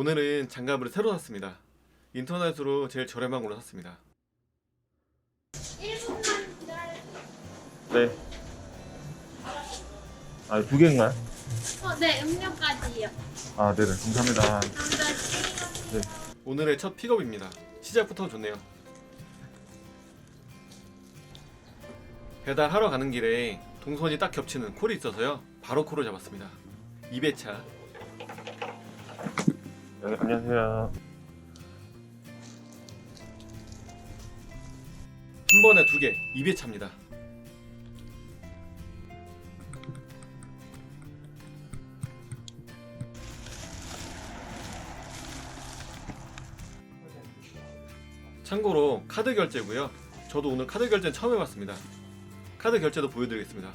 오늘은 장갑을 새로 샀습니다. 인터넷으로 제일 저렴한 걸로 샀습니다. 1분만 기다려. 네. 아, 두 개인가요? 어, 네, 음료까지요. 아, 네네. 감사합니다. 감사합니다. 오늘의 첫 픽업입니다. 시작부터 좋네요. 배달하러 가는 길에 동선이 딱 겹치는 콜이 있어서요. 바로 콜을 잡았습니다. 2배차. 네, 안녕하세요. 한 번에 두 개, 2배차입니다. 참고로 카드 결제고요. 저도 오늘 카드 결제는 처음 해봤습니다. 카드 결제도 보여드리겠습니다.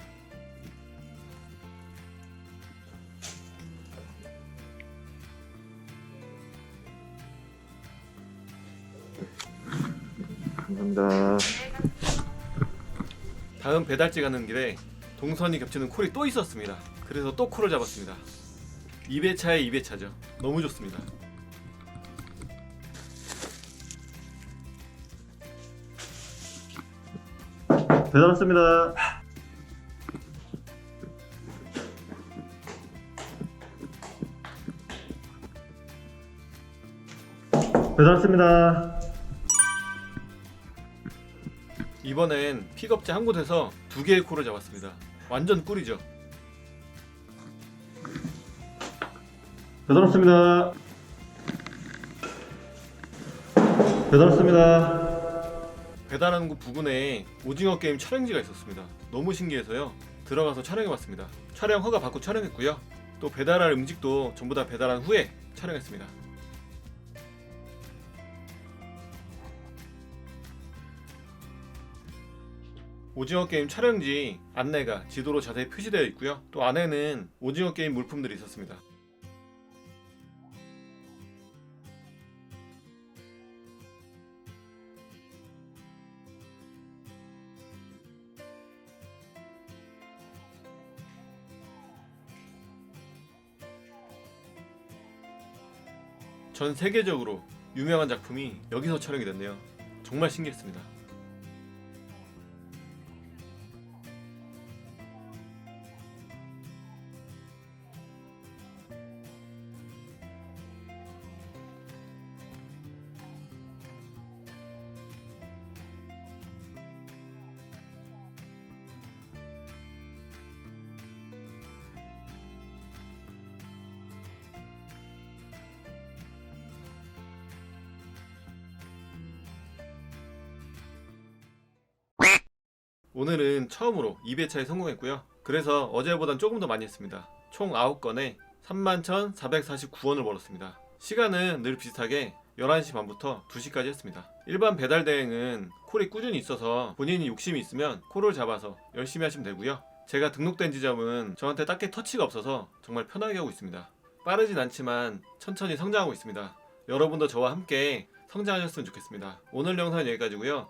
감사합니다. 다음 배달지 가는 길에 동선이 겹치는 콜이 또 있었습니다. 그래서 또 콜을 잡았습니다. 2배차에 2배차죠. 너무 좋습니다. 배달 왔습니다. 배달 왔습니다. 이번엔 픽업지 한 곳에서 두 개의 콜을 잡았습니다. 완전 꿀이죠. 배달 왔습니다. 배달 왔습니다. 배달하는 곳 부근에 오징어 게임 촬영지가 있었습니다. 너무 신기해서요. 들어가서 촬영해봤습니다. 촬영 허가 받고 촬영했고요. 또 배달할 음식도 전부 다 배달한 후에 촬영했습니다. 오징어 게임 촬영지 안내가 지도로 자세히 표시되어 있고요. 또 안에는 오징어 게임 물품들이 있었습니다. 전 세계적으로 유명한 작품이 여기서 촬영이 됐네요. 정말 신기했습니다. 오늘은 처음으로 2배차에 성공했고요. 그래서 어제보단 조금 더 많이 했습니다. 총 9건에 31,449원을 벌었습니다. 시간은 늘 비슷하게 11시 반부터 2시까지 했습니다. 일반 배달 대행은 콜이 꾸준히 있어서 본인이 욕심이 있으면 콜을 잡아서 열심히 하시면 되고요. 제가 등록된 지점은 저한테 딱히 터치가 없어서 정말 편하게 하고 있습니다. 빠르진 않지만 천천히 성장하고 있습니다. 여러분도 저와 함께 성장하셨으면 좋겠습니다. 오늘 영상은 여기까지고요.